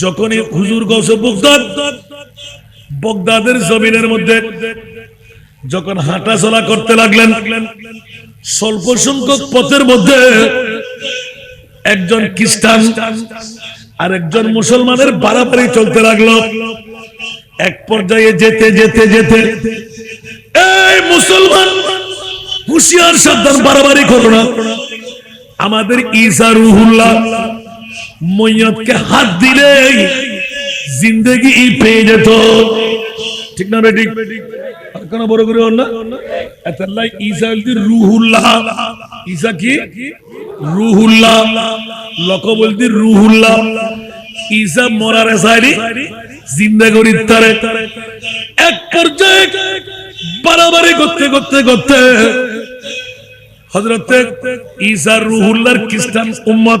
যখনই হুজুর গৌসে বগদাদ, বগদাদের জমিনের মধ্যে যখন হাঁটা চলা করতে লাগলেন, স্বল্প সংখ্যক পথের মধ্যে একজন খ্রিস্টান আর একজন মুসলমানের বাড়াবাড়ি চলতে লাগল। এক পর্যায়ে যেতে যেতে যেতে এই মুসলমান হুশিয়ার সাবধান বাড়াবাড়ি করো না। আমাদের ঈসা রুহুল্লাহ মৈয়তকে হাত দিলে জিন্দগি পেয়ে যেত। ঠিক না বেটি বড় করে রুহুল্লাহ। বলতে এক বাড়াবাড়ি করতে করতে করতে হজরতে ঈসা রুহুল্লাহর খ্রিস্টান উম্মত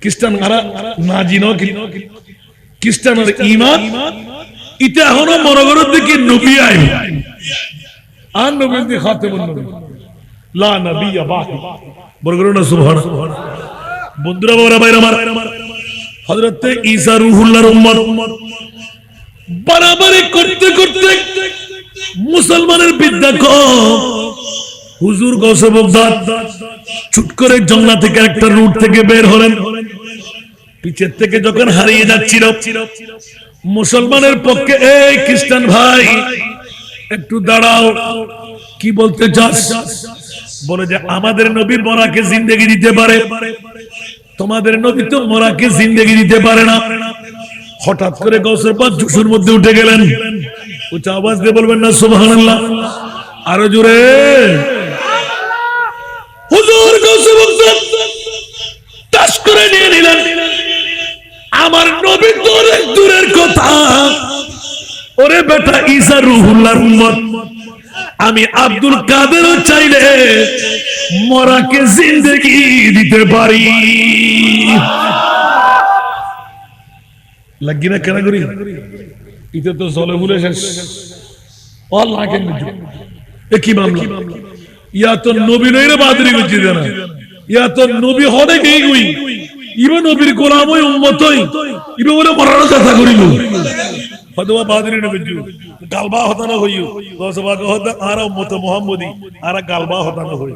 খ্রিস্টান আরা না জিনো খ্রিস্টানের ইমান ইটা এখনও মরগরের দিকে নবী আইব আর নবীর দিকে খাতে নবী। লা নবী বাকি না সুবহান বন্ধুরা আমার, হযরত ঈসা রূহুল্লাহর উম্মত করতে করতে মুসলমানের বিদ্যা কম হুজুর গৌসে বগদাদ ছুট করে জঙ্গলা থেকে একটা রুট থেকে বের হলেন। পিছের থেকে যখন হারিয়ে যাচ্ছিল, মুসলমানের পক্ষে, এই খ্রিস্টান ভাই, একটু দাঁড়াও, কি বলতে চাস? বলে যে, আমাদের নবী মরাকে জিন্দগি দিতে পারে। তোমাদের নবী তো মরাকে জিন্দগি দিতে পারে না। হঠাৎ করে গৌসের পর জুসুর মধ্যে উঠে গেলেন। উচ্চ আওয়াজ দিয়ে বলবেন, না, সুবহানাল্লাহ। আরও জোরে হুজুর গৌসে বগদাদ তাস করে নিয়ে নিলেন আমার নবী তো অনেক দূরের কথা। ওরে বেটা ঈসা রুহুল্লাহর উম্মত। আমি আব্দুল কাদের চাইলে মরাকে জিন্দগি দিতে পারি। লাগি না কেন করি? ইতে তো জলে ভুলে শেষ। কি মামলা? ইয়া তো নবী নইরে বাদরি গুজি দেনা ইয়া তো নবী হদে গই গই। ইবে নবীর গোলাম হই উম্মত হই ইবে বলে মরার কথা করিল হদবা বাদরি নে গুজু গালবা হতা না হইও দশবা কো হতা আর উম্মত মুহাম্মদি আর গালবা হতা না হই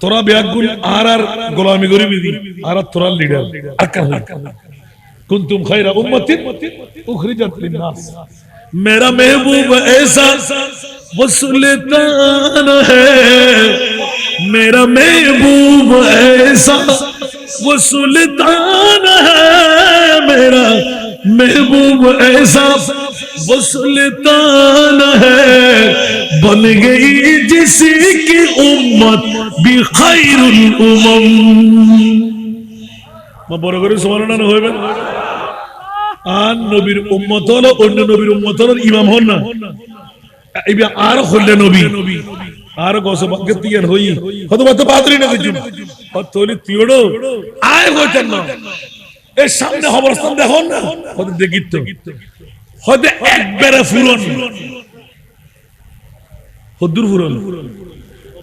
তোরা ব্যাগুল আর আর গোলামি করিবি দি আর তোরা লিডার আকা হই কুনতুম খায়রা উম্মতিন উখরিজাত লিন-নাস मेरा महबूब ऐसा वो सुल्तान है میرا محبوب ایسا وہ سلطان ہے میرا محبوب ایسا وہ سلطان ہے بن گئی جس کی امت بھی خیر الامم ما বড় করে সুবহানাল্লাহ না হইবেন আর নবীর উম্মত হলো অন্য নবীর উম্মত امام ہونا হন না আর হলে নবী হয়তো বাতো পাদরি না কিছু হতলি তিওড়ো আয় হইতেন না এর সামনে অবস্থান দেখুন না হদ্দুর ফুরন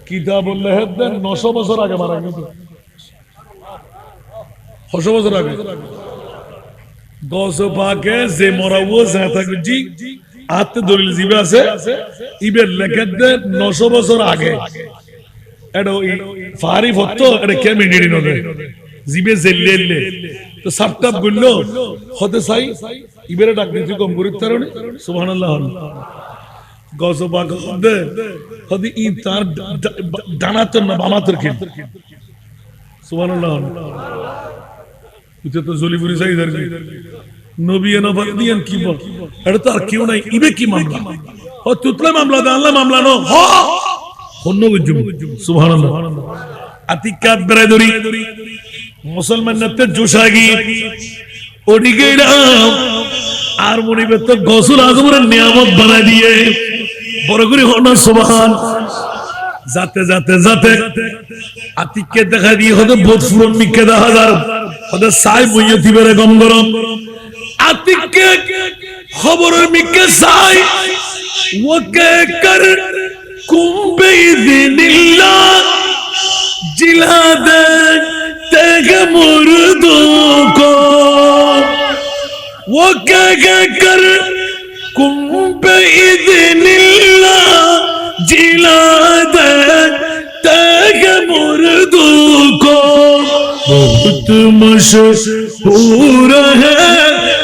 কিতাব বললে হেদেন নশো বছর আগে মারা গেছে বছর আগে গস পাকে যে মরাবো জাতা গুজি আত্ম দলিল জিবে আছে। ইবের লেখেন নশো বছর আগে। এটা ওই ভক্ত এটা কে জিবে জেল্লে তো সাপটাপ হতে সাই ইবেরে ডাক দিতে কম সুবহানাল্লাহ গস পাক হদে হদি ই তার ডানাতর না বামাতর খেল সুবহানাল্লাহ উঠে তো জলিপুরি চাই নবী কি আর কেউ নাই। মামলা? মামলা তো আজমের নিয়ামত বানাই দিয়ে। বড় করে হনা সোবাহান। যাতে যাতে যাতে। আতিককে দেখা দিয়ে হতে বোধ মিকে দেখা যার হতে সাই বইয়ে দিবে গম গরম। আতিককে খবরের মিকে সাই ওকে কর কুম্বে দিনিল্লা जिला दे तेग मुर्दों को वो क्या क्या कर कुंभ इदनिल्ला जिला दे तेग मुर्दों को बहुत मशहूर है ऐ या ए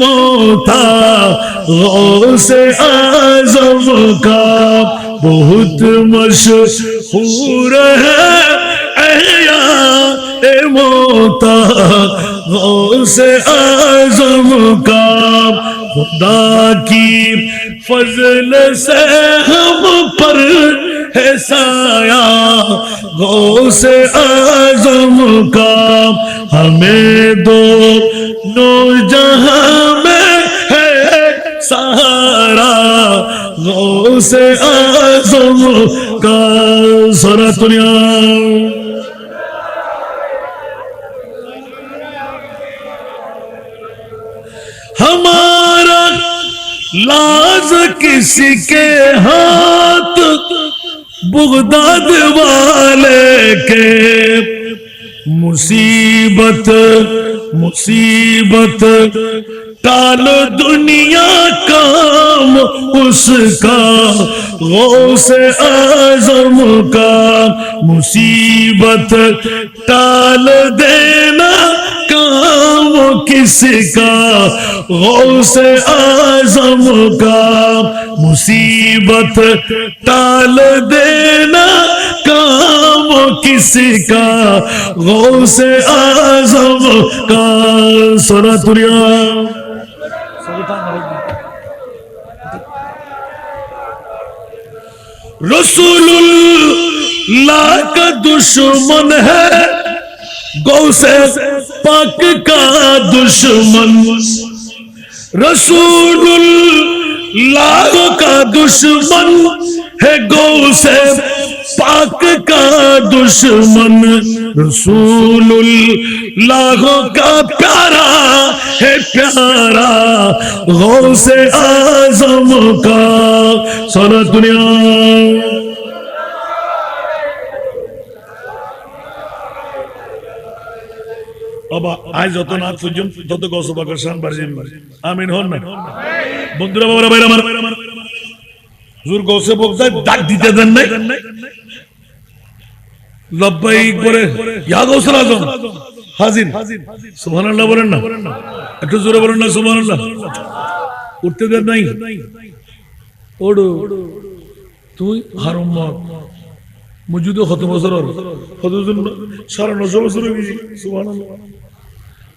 मोता से आजम का बहुत मशहूर है ऐया ए मोता से आजम का خدا کی فضل سے ہم پر ہے سایہ، غوث آزم کا۔ ہمیں دو نو جہاں میں ہے سہارا، غوث آزم کا۔ سورت لاز کسی کے ہاتھ، بغداد والے کے مصیبت مصیبت، ٹال دنیا کام، اس کا غوث اعظم کا مصیبت، ٹال دینا کس کا غوث آزم کا مصیبت ٹال دینا کام کس کا غوث آزم کا؟ سورہ تریا رسول اللہ کا دشمن ہے गौ से पाक का दुश्मन रसूलुल्लाह का दुश्मन है गौ से पाक का दुश्मन रसूलुल्लाह का प्यारा है प्यारा गौ से आजम का सारा दुनिया বাবা আজ যত নাচ পর্যন্ত তত গস বাকর শান বাড়ি আমিন হন না? বন্ধুরা, বাবারা বাইরে আমার, হুজুর গৌসে বক্তায় না? একটু জোরে বলেন না, সুবহানাল্লাহ। উঠতে দেন নাই? তুই হারম মত মজুদ কত বছর জন নশো বছর সুবহানাল্লাহ।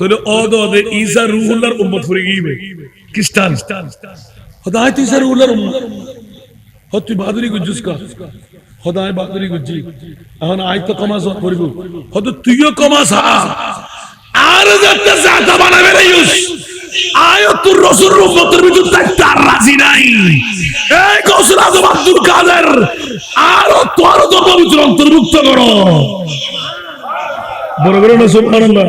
তাহলে অদ ঈসা রুহুল্লাহর উম্মত ফুরে গিয়ে খ্রিস্টান। হদায় তুই ঈসা রুহুল্লাহর উম্মত। হত তুই বাহাদুরি গুজুস কা? হদায় বাহাদুরি গুজি এখন আয় তো কমাস করিব। হত তুইও কমাস আর যাতে জাতা বানাবে রে ইউস। আয় তোর রসুল উম্মতের ভিতর থাকতে আর রাজি নাই। এই গসুল আজম আব্দুল কাদের, আর তোর ধর্ম ভিতর অন্তর্ভুক্ত করো। বড় বড় না, সুবহানাল্লাহ।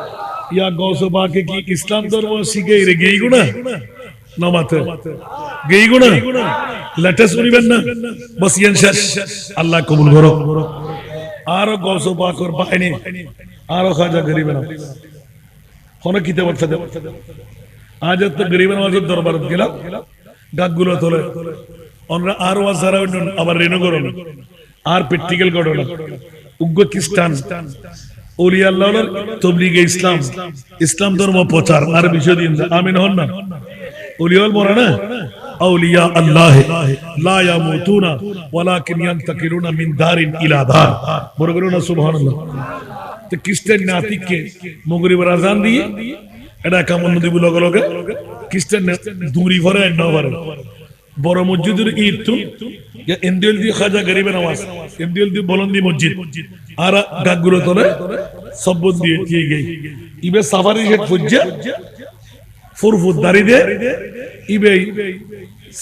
ইয়া গৌস বাকে কি ইসলাম ধর্ম শিখে রে? গেই গুনা নমাতে গেই গুনা লেটেস্ট শুনিবেন না? বস শেষ। আল্লাহ কবুল করো। আরও গৌস বাকর বাহিনী। আরও খাজা গরিবের কোন কিতে বলতে দেব। আজ তো গরিবের মাঝে দরবার গেলাম। গাছগুলো তোলে। আমরা আর ওয়াজারা আবার রেনু করো আর প্র্যাকটিক্যাল করো না উগ্র খ্রিস্টান। ওলি আল্লাহর তবলিগে ইসলাম। ইসলাম ধর্ম প্রচার, আর বিষয় দিন আমিন হন না। ওলিয়াল মরা না? আউলিয়া আল্লাহ, লা ইয়ামুতুনা, ওয়ালাকিন ইয়ান্তাকিলুনা মিন দারিন ইলা দার। বড় করুন সুবহানাল্লাহ। তো খ্রিস্টান নাতিককে মগরিব আজান দিয়ে, এটা কেমন নদী লগে লগে, খ্রিস্টান দূরি ভরে ন ভরে বড় মসজিদের ঈদ তো? এন্দিল দিয়ে খাজা গরিবের নামাজ এন্দিল দিয়ে বলন্দি মসজিদ। আর গাগুলো তোলে সব্বত দিয়ে দিয়ে গই। ইবে সাফারি হেড ফুজ্জা, ফুরফুর দাড়ি দে। ইবে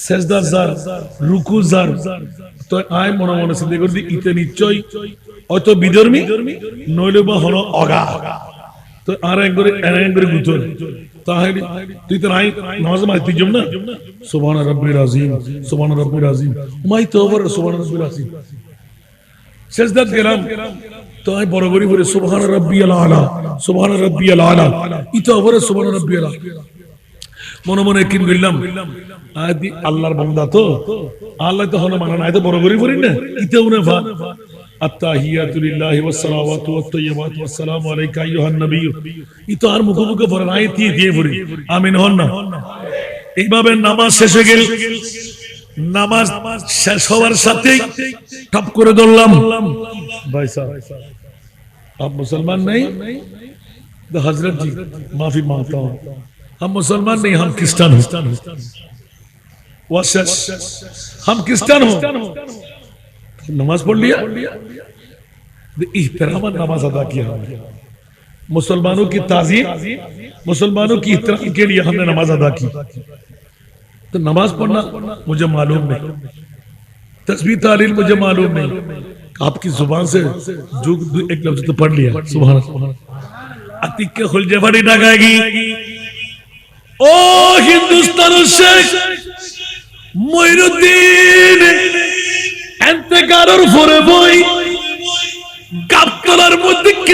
সেজদা জার, রুকু জার। তো আয় মনে মনে চিন্তা করছি ইতে নিশ্চয়। হয়তো বিধর্মী, নইলে বা হলো অগা তো আর এক করে এক করে গুতর তাহলে তুই তো নাই নামাজ মাই তুই জম না সুবহান রাব্বিল আযীম সুবহান রাব্বিল আযীম মাই তো সুবহান রাব্বিল আযীম সেজদাত গেলাম তো আমি বড় করি বলে সুবহান রাব্বিয়াল আলা সুবহান রাব্বিয়াল আলা ইতো ওভার সুবহান রাব্বিয়াল আলা মনে মনে কিন গেলাম আদি আল্লাহর বান্দা তো আল্লাহ তো হলো মানা নাই তো বড় করি বলি না ইতে উনে আর মুখে মুখে ভরেন নামাজ শেষে নামাজ শেষ হওয়ার ভাই আপ মুসলমান নেই? হজরত জি, মাফি মাংতা হুম हम मुसलमान नहीं हम क्रिस्तान हो हम نماز پڑھ لیا؟ احترام نماز ادا کیا ہم نے۔ مسلمانوں کی تعظیم، مسلمانوں کی احترام کے لیے ہم نے نماز ادا کی۔ تو نماز پڑھنا مجھے معلوم نہیں۔ تصویر تعلیم مجھے معلوم نہیں۔ آپ کی زبان سے جو ایک لفظ تو پڑھ لیا۔ سبحان اتیک خلجے بڑی نہ گائے گی۔ او ہندوستان شیخ مہین الدین!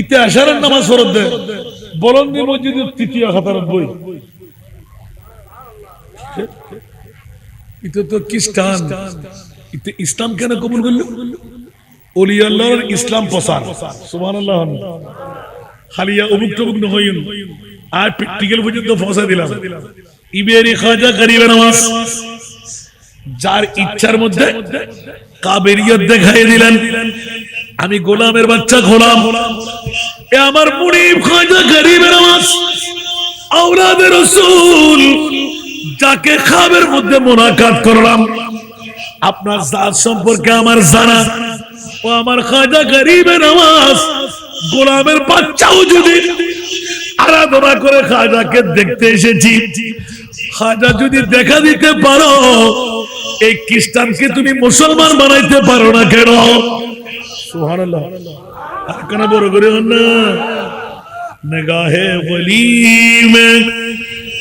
ইতে আসারের নামাজ ফরত দেয়। বলন্দি মসজিদের তৃতীয় খাতারত বই। ইতে তো খ্রিস্টান। ইতে ইসলাম কেন কবুল করল? ইসলাম প্রসার খালিয়া অমুক টমুক নহইন আর প্র্যাকটিক্যাল পর্যন্ত ফসা দিলাম। ইবেরি খাজা গরিবের নামাজ। যার ইচ্ছার মধ্যে কাবেরিয়ত দেখাই দিলেন। আমি গোলামের বাচ্চা গোলাম এ আমার মুনিব খাজা গরিবের নামাজ আওলাদের রসুল, যাকে খাবের মধ্যে মোনাকাত করলাম। আপনার জাত সম্পর্কে আমার জানা। ও আমার খাজা গরিবের নামাজ গোলামের বাচ্চাও যদি আরাধনা করে খাজাকে দেখতে এসেছি, খাজা যদি দেখা দিতে পারো, এই খ্রিস্টানকে তুমি মুসলমান বানাইতে পারো না কেন? سبحان اللہ۔ کنا بور گرے ہن نگاہ ولی میں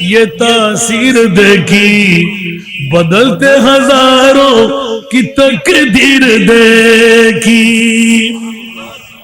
یہ تاثیر دیکھی۔ بدلتے ہزاروں کی تقدیر دیکھی۔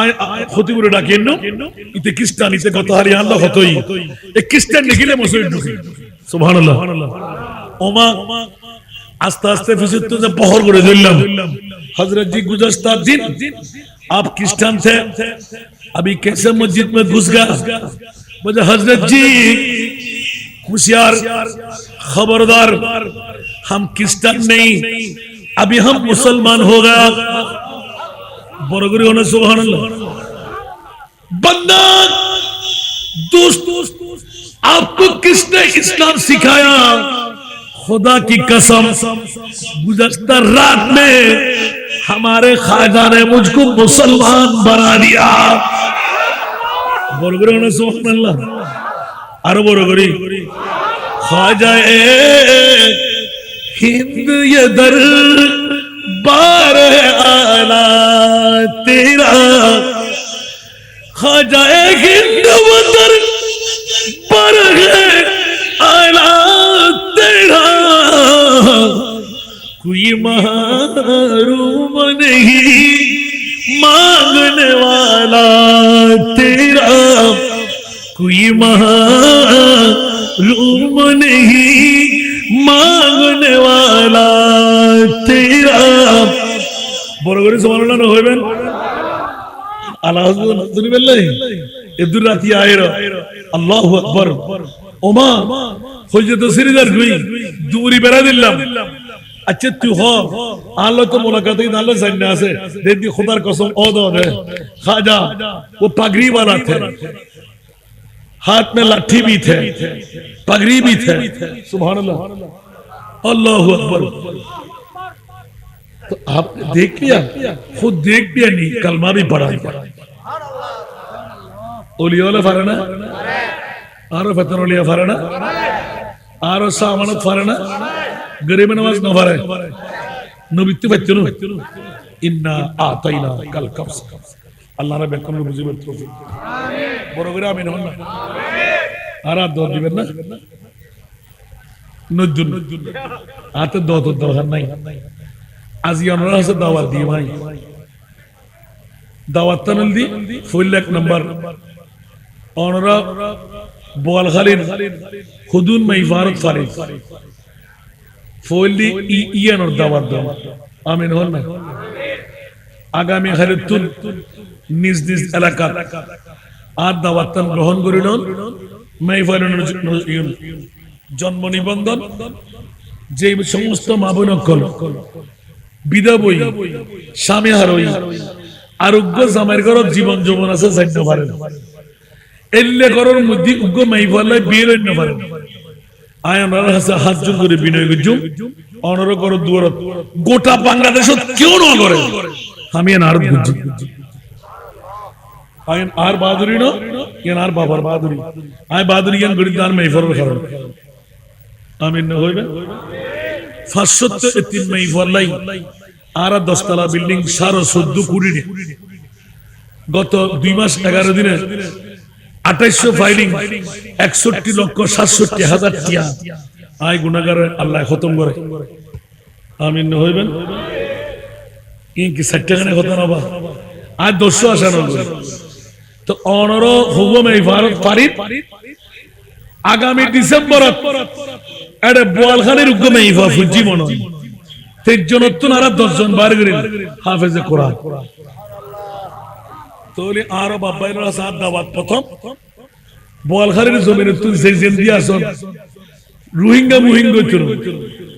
আয় ক্ষতি করে ডাকেন ইতে খ্রিস্টান ইতে কত হারি আল্লাহ হতই এ খ্রিস্টান নিকিলে মসজিদে ঢুকি সুবহানাল্লাহ ওমা आस्ते आस्ते फिर तो जब पहर করে ধরলাম हजरत जी गुजश्ता दिन आप क्रिश्चियन थे अभी कैसे मस्जिद में घुस गया बोले हजरत जी होशियार खबरदार हम क्रिश्चियन नहीं अभी हम मुसलमान हो गया বড় نے سبحان اللہ بندہ دوست آپ کو کس نے اسلام سکھایا خدا کی قسم گزشتہ رات میں ہمارے خواجہ نے مجھ کو مسلمان بنا دیا۔ بول گرے سبحان اللہ ارے بول خواجہ ہند یہ در بار آلہ تیرا۔ خواجہ ہند و دربار آلہ تیرا۔ کوئی محروم نہیں مانگنے والا تیرا۔ کوئی محروم نہیں মাগনে ওয়ালা তেরা বড় করে হইবেন আল্লাহ এদুর রাতি আল্লাহু আকবার ওমা বেড়া দিলাম আচ্ছা তুই হ আলো তো মোলাকাত আলো জান্না আছে দেখবি খোদার কসম খাজা ও পাগড়ি বানা ہاتھ میں لٹھی بھی تھے پگری بھی تھے۔ سبحان اللہ۔ اللہ اکبر۔ تو آپ نے دیکھ لیا، خود دیکھ لیا نہیں، کلمہ بھی پڑھا لیا اولیاء اللہ فرنا آرہ فتن اولیاء فرنا آرہ سامنت فرنا گریب نماز نہ فرے نبیتی فتنو بچنو۔ انا اعطینا کل کبس کبس আল্লাহ রাব্বুল কোন বুঝিবে তৌফিক। বড় করে আমিন হন না? আর আর দর দিবেন না? নজুন হাতে দত দরকার নাই। আজি আমরা আছে দাওয়াত দি ভাই। দাওয়াত তানল দি ফুল এক নাম্বার। অনরা বোয়াল খালিন খুদুন মাই ফারত ফারিদ ফুল ই ইয়ানোর দাওয়াত দাও আমিন হন না? আগামী খালিদুন নিজ নিজ এলাকা। আর দাওয়াত গ্রহণ করিল। জন্ম নিবন্ধন। যে সমস্ত মা বোন বই, স্বামী হারই, আরোগ্য ঘরত জীবন যৌবন আছে জান্য পারেন। এল্লে ঘরের মধ্যে উগ্র মাইফাল্লাই বিয়ে লইন্য পারেন। হাতে জোর করে বিনয় করছুম অনর কর দুয়ারত। গোটা বাংলাদেশত কেউ না করে আমি আর আয়ন আর বাহাদুরি ন ইয়ান আর বাবার বাহাদুরি আয় বাহাদুরি ইয়ান গরিব আর মাইফারের কারণ আমিন না হইবে ফাঁসত্ব তিন মাইফার লাই আর দশতলা বিল্ডিং সারো চোদ্দ কুড়ি গত দুই মাস এগারো দিনে আঠাইশো ফাইলিং একষট্টি লক্ষ সাতষট্টি হাজার টিয়া। আয় গুণাগার আল্লাহ খতম করে। আমিন না হইবেন কি ষাট টাকা কথা নবা আজ দস্য আসা নয় তো অনর হুকুম এই ভারত পারিত। আগামী ডিসেম্বর এটা বোয়ালখানের হুকুমে ফুজি মন তেজন তো নারা দশজন বার হাফেজে কোরআন। তাহলে আরও বাব্বাই সাত দাবাত প্রথম। বোয়ালখানের জমিনে তুই সেই জেন্দি আসন, রোহিঙ্গা মুহিঙ্গা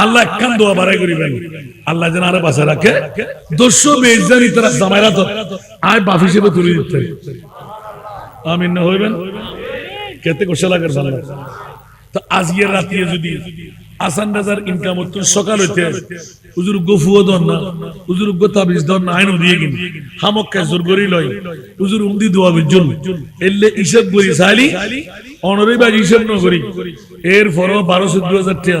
আল্লাহ একখান দোয়া বাড়াই করিবেন। আল্লাহ যেন আরও বাসা রাখে। দস্য বেজানি তারা জামাইরা তো আয় বাপ হিসেবে তুলে দিতে। আমিন না হইবেন? কেতে কোশা লাগার জানলা তো আজকের রাতে যদি আসান রাজার ইনকাম সকাল হইতে হুজুর গফুও দন না, হুজুর গো তাবিজ দন না আইনো দিয়ে গিন করি লই হুজুর উমদি দোয়া বিজুন এলে হিসাব করি, সালি অনরে বাজ হিসাব ন করি এর ফর 12 14000 টাকা।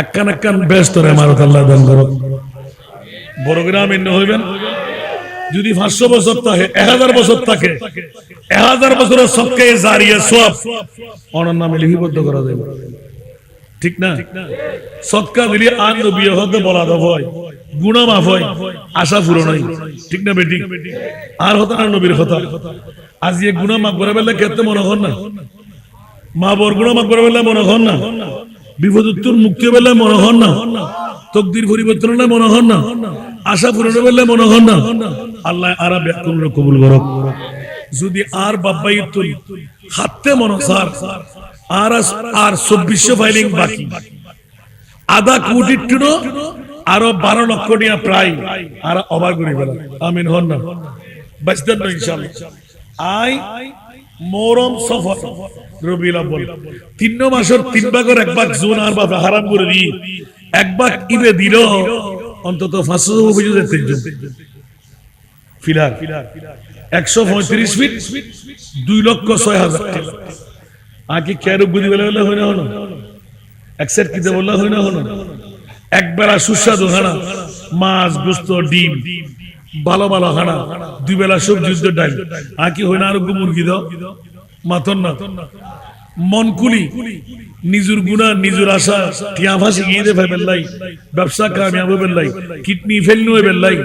একখান একখান ব্যস্ত রে মারত আল্লাহ দান করো বড় গ্রাম হইবেন? যদি পাঁচশো বছর থাকে, এক হাজার বছর থাকে, এক হাজার বছরের সবকে জারিয়ে সব অনার নামে লিপিবদ্ধ করা যাবে ঠিক না? সৎকা দিলে আর নবী হতে বলা দাও হয়। গুণা মাফ হয়, আশা পূরণ হয়। ঠিক না বেটি? আর হতা না নবীর কথা আজ গুণা মাফ করে বেলা ক্ষেত্রে মনে হন না? মা বর গুণা মাফ করে বেলা মনে হন না? বিপদ উত্তর মুক্তি বেলা মনে হন না। তকদির পরিবর্তন হলে মনে হন না। আশা পূরণ বেলা মনে হন না। আল্লাহ আরা ব্যাকুল কবুল করক। যদি আর বাব্বাই তুল হাতে মনে সার আর আর চব্বিশশো ফাইলিং বাকি। আধা কোটি টুনো আরও বারো লক্ষ টিয়া প্রায় আর অবাক করি বেলা আমিন হন না। বাঁচতেন না ইনশাল্লাহ আই মরম সফর। রবিউল তিন মাসের তিন ভাগের এক ভাগ জোন আর বাবা হারাম করে এক ভাগ ইবে দিল, অন্তত পাঁচশো অভিযোগ তিনজন ফিলার, একশো পঁয়ত্রিশ ফিট, দুই লক্ষ ছয় হাজার। আগে ক্যারো গুদি বেলা বেলা হয় না হলো? এক সেট কিতে হয় না হলো? একবেলা সুস্বাদু খানা, মাছ, গোস্ত, ডিম। ভালো ভালো খানা দুই বেলা সবজি ডাল আর কি হয় না, আরোগ্য মুরগি দাও। মাথন না। মনকুলি নিজুর গুণা, নিজুর আশা, টিয়া ফাঁসি গিয়ে ভাই বেল্লাই ব্যবসা কামিয়াব বেল্লাই কিডনি ফেলনু বেল্লাই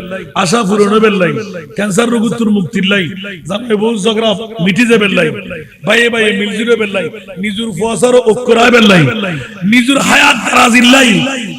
আশা পূরণ বেল্লাই ক্যান্সার রোগ তোর মুক্তির লাই। বউ ঝগড়া মিটি যে বেল্লাই ভাইয়ে ভাইয়ে মিলজুরে বেল্লাই নিজুর বেল্লাই নিজুর হায়াত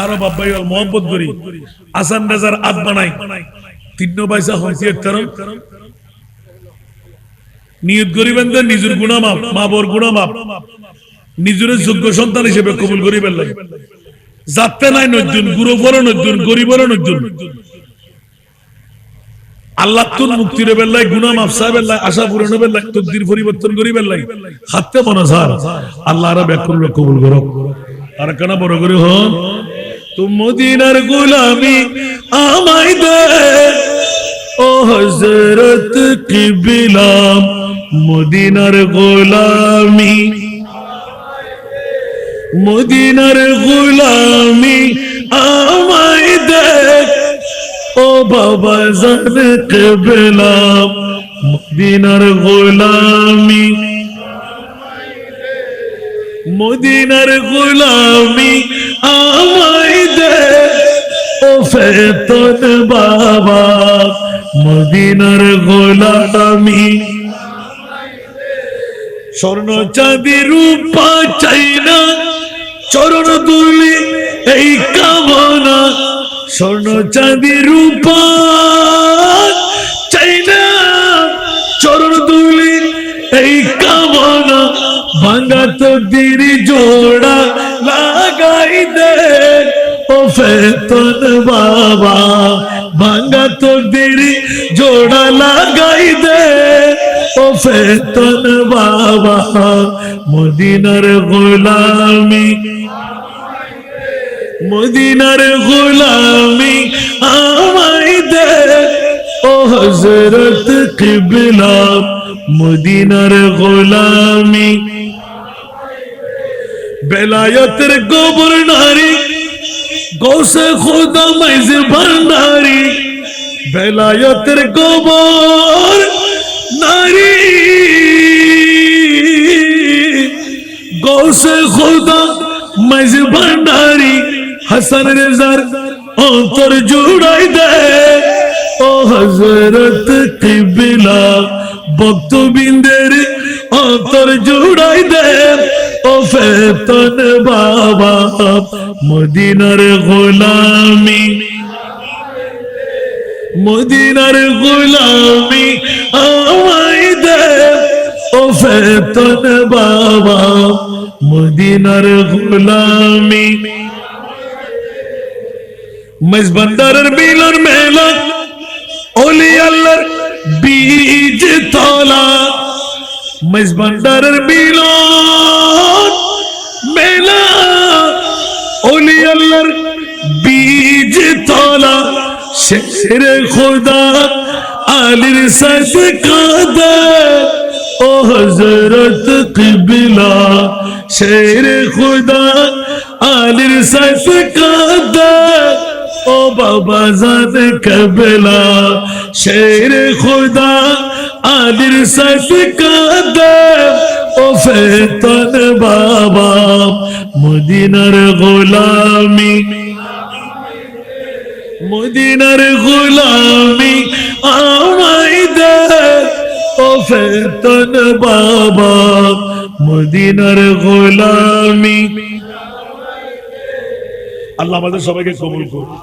আরও বাব্বাই মোহাম্মদ গরি আসান রাজার আত বানাই। তিন পয়সা হইসিয়ত করম নিয়ত করিবেন নিজের গুণামাপ মা গুণামাপ নিজের যোগ্য সন্তান হিসেবে কবুল করিবেন লাগে যাতে নাই নজুন গুরু বড় নজুন গরিবর নজুন আল্লাহ তুন মুক্তির বেল্লাই গুনা মাফসা বেল্লাই আশা পূরণ বেল্লাই তকদির পরিবর্তন করি বেল্লাই হাতে মনে আল্লাহ আর ব্যাকুল কবুল করো আর কেন বড় করে হন তুম মদিনার গোলামি আমায় দে। ও হজরত কি বিলাম মদিনার গোলামি। মদিনার গুলামি আমায় দেখ ও বাবা জানে কেবলাম, মদিনার গোলামি। মদিনার গোলামি দেখ ও ফেতন বাবা, মদিনার গোলামি। স্বর্ণ চাঁদি রূপা চাই না, চরণ দুলি এই কামনা। স্বর্ণ চাঁদি রূপা চাই না, চরণ দুলি এই কামনা। ভাঙ্গা তো দিরি জোড়া ও ফেতন বাবা ভাঙ্গা তো দিরি জোড়া লাগাই দে। ও ফেতন বাবা, মদিনার গোলামি মদিনার গোলামি আমায় দে। ও হজরত কিবলা, মদিনার গোলামি। বেলায়তের গোবর নারী গৌসে খোদা মাইজ ভান্ডারি, বেলায়তের গোবর নারী। গৌসে খোদা মাইজ ভান্ডারি, হাসান রেজার অন্তর জুড়াই দে। ও হজরত কিবলা, ভক্তবিন্দের অন্তর জুড়াই দে। ও ফেতন বাবা, মদিনার গোলামি। মদিনার গোলামি আমায় দে। ও ফেতন বাবা, মদিনার গোলামি। মেজবান্ডারের মিলন মেলা ওলি আল্লাহর বীজ তলা। মেজবান্ডারের মিলন আল্লাহর বীজ তলা, শের খোদা, আলির সাথ কাদা। ও হজরত কিবলা, শের খোদা, আলির সাথ কাদা। ও বাবা জান কবলা, শের খোদা, আলির সাথ কাদা। ফেতন বাবা, মদিনার গোলামি। মদিনার গোলামি আমায় দে। ফেতন বাবা, মদিনার গোলামি। আল্লাহ আমাদের সবাইকে কবুল করুন